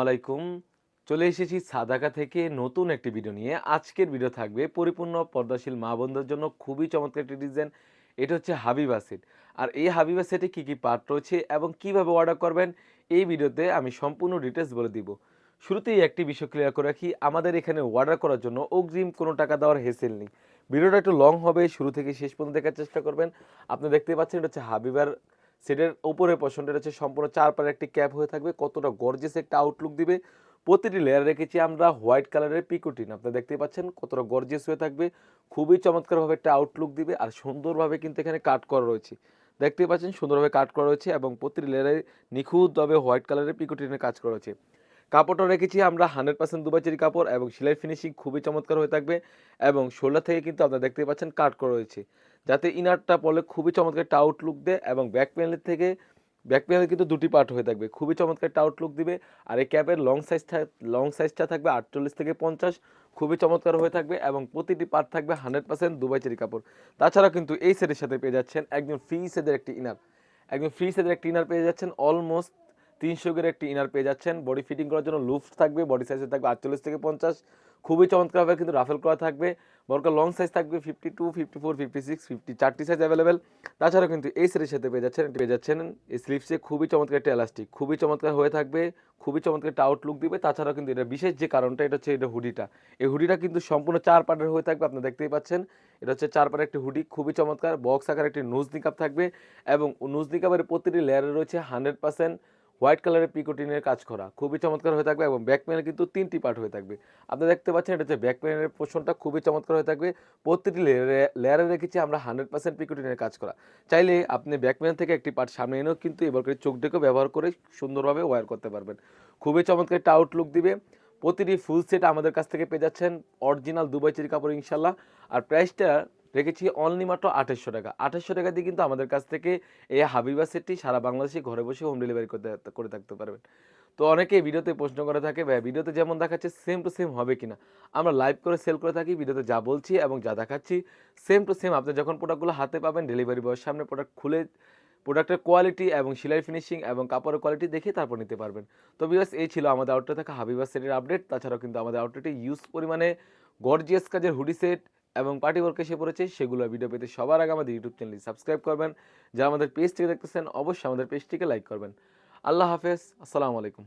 আলাইকুম। চলে এসেছি সাদাকা থেকে নতুন একটি ভিডিও নিয়ে। আজকের ভিডিও থাকবে পরিপূর্ণ পর্দাশীল মা বন্ধুর জন্য খুবই চমৎকার একটি ডিজাইন এটা হচ্ছে হাবিবা সেট আর এই হাবিবা সেটে কী কী পার্ট রয়েছে এবং কীভাবে অর্ডার করবেন, এই ভিডিওতে আমি সম্পূর্ণ ডিটেলস বলে দিব। শুরুতেই একটি বিষয় ক্লিয়ার করে রাখি, আমাদের এখানে অর্ডার করার জন্য অগ্রিম কোনো টাকা দেওয়ার হেসেল নেই। ভিডিওটা একটু লং হবে, শুরু থেকে শেষ পর্যন্ত দেখার চেষ্টা করবেন। আপনি দেখতে পাচ্ছেন, এটা হচ্ছে হাবিবার সেটের উপরের পোর্শনটা হচ্ছে সম্পূর্ণ চার পারে একটি ক্যাপ হয়ে থাকবে। কতটা গর্জেস একটা আউটলুক দিবে। প্রতিটি লেয়ার রেখেছি আমরা হোয়াইট কালারের পিকুটিন আপনি দেখতে পাচ্ছেন কতটা গর্জেস হয়ে থাকবে। খুবই চমৎকারভাবে একটা আউটলুক দিবে আর সুন্দরভাবে কিন্তু এখানে কাট করা রয়েছে। দেখতে পাচ্ছেন সুন্দরভাবে কাট করা রয়েছে এবং প্রতিটি লেয়ারে নিখুঁতভাবে হোয়াইট কালারের পিকুটিনের কাজ করা রয়েছে। কাপড়টা রেখেছি আমরা হান্ড্রেড পার্সেন্ট দুবাচেরি কাপড় এবং সেলাই ফিনিশিং খুবই চমৎকার হয়ে থাকবে এবং শোল্ডার থেকে কিন্তু আপনারা দেখতে পাচ্ছেন কাট করা রয়েছে। যাতে ইনারটা পরলে খুবই চমৎকার একটা আউটলুক দেয় এবং ব্যাক প্যানেলের থেকে ব্যাক প্যানেল কিন্তু দুটি পার্ট হয়ে থাকবে। খুবই চমৎকার একটা আউটলুক দিবে। আর এই ক্যাপের লং সাইজ লং সাইজটা থাকবে আটচল্লিশ থেকে পঞ্চাশ। খুবই চমৎকার হয়ে থাকবে এবং প্রতিটি পার্ট থাকবে হান্ড্রেড পার্সেন্ট দুবাই চেরি কাপড়। তাছাড়া কিন্তু এই সেটের সাথে পেয়ে যাচ্ছেন একদম ফ্রি সেদের একটি ইনার। একদম ফ্রি সেদের একটি ইনার পেয়ে যাচ্ছেন অলমোস্ট তিনশো গের একটি ইনার পেয়ে যাচ্ছেন। বডি ফিটিং করার জন্য লুফট থাকবে বডি সাইজে থাকবে আটচল্লিশ থেকে পঞ্চাশ। খুবই চমৎকারভাবে কিন্তু রাফেল করা থাকবে। বরকার লং সাইজ থাকবে fifty two fifty four fifty six fifty চারটি সাইজ অ্যাভেলেবেল তাছাড়াও কিন্তু এই সেটের সাথে পেয়ে যাচ্ছেন পেয়ে যাচ্ছেন এই স্লিপসে খুবই চমৎকার একটা এলাস্টিক খুবই চমৎকার হয়ে থাকবে, খুবই চমৎকার একটা আউটলুক দিবে। তাছাড়াও কিন্তু এটা বিশেষ যে কারণটা, এটা হচ্ছে এটা হুডিটা এই হুডিটা কিন্তু সম্পূর্ণ চার পার্টের হয়ে থাকবে, আপনি দেখতেই পাচ্ছেন। এটা হচ্ছে চার পার্টের একটি হুডি খুবই চমৎকার। বক্স আকার একটি নুজ নিকাপ থাকবে এবং নুজ নিকাপের প্রতিটি লেয়ারে রয়েছে হান্ড্রেড পার্সেন্ট হোয়াইট কালারের পিকোটিনের কাজ করা খুবই চমৎকার হয়ে থাকবে এবং ব্যাক কিন্তু তিনটি পার্ট হয়ে থাকবে। আপনারা দেখতে পাচ্ছেন এটা হচ্ছে ব্যাক পোর্শনটা খুবই চমৎকার হয়ে থাকবে। প্রতিটি লেয়ারে রেখেছি আমরা হান্ড্রেড পার্সেন্ট পিকোটিনের কাজ করা। চাইলে আপনি ব্যাক থেকে একটি পার্ট সামনে এনেও কিন্তু এবার করে চোখ ডেকেও ব্যবহার করে সুন্দরভাবে ওয়্যার করতে পারবেন। খুবই চমৎকার একটা আউটলুক দিবে। প্রতিটি ফুল সেট আমাদের কাছ থেকে পেয়ে যাচ্ছেন অরিজিনাল দুবাই চেরি কাপড় ইনশাল্লাহ আর প্রাইসটা রেখেছি অনলি মাত্র আঠাশশো টাকা। আঠাশশো টাকা দিয়ে কিন্তু আমাদের কাছ থেকে এই হাবিবা সেটটি সারা বাংলাদেশে ঘরে বসে হোম ডেলিভারি করতে করে থাকতে পারবেন। তো অনেকে ভিডিওতে প্রশ্ন করে থাকে ভাই ভিডিওতে যেমন দেখাচ্ছে সেম টু সেম হবে কিনা? আমরা লাইভ করে সেল করে থাকি, ভিডিওতে যা বলছি এবং যা দেখাচ্ছি সেম টু সেম আপনি যখন প্রোডাক্টগুলো হাতে পাবেন ডেলিভারি বয়ের সামনে প্রোডাক্ট খুলে প্রোডাক্টের কোয়ালিটি এবং সেলাই ফিনিশিং এবং কাপড়ের কোয়ালিটি দেখে তারপর নিতে পারবেন। তো বিকজ এই ছিল আমাদের আউটলেট থাকা হাবিবা সেটের আপডেট তাছাড়াও কিন্তু আমাদের আউটলেটে ইউজ পরিমাণে গর্জিয়াস কাজের হুডি সেট এবং পার্টি ওয়ার্ক এসে পড়েছে, সেগুলো ভিডিও পেতে সবার আগে আমাদের ইউটিউব চ্যানেলটি সাবস্ক্রাইব করবেন। যারা আমাদের পেজটিকে দেখতেছেন, অবশ্যই আমাদের পেজটিকে লাইক করবেন। আল্লাহ হাফেজ, আসসালামু আলাইকুম।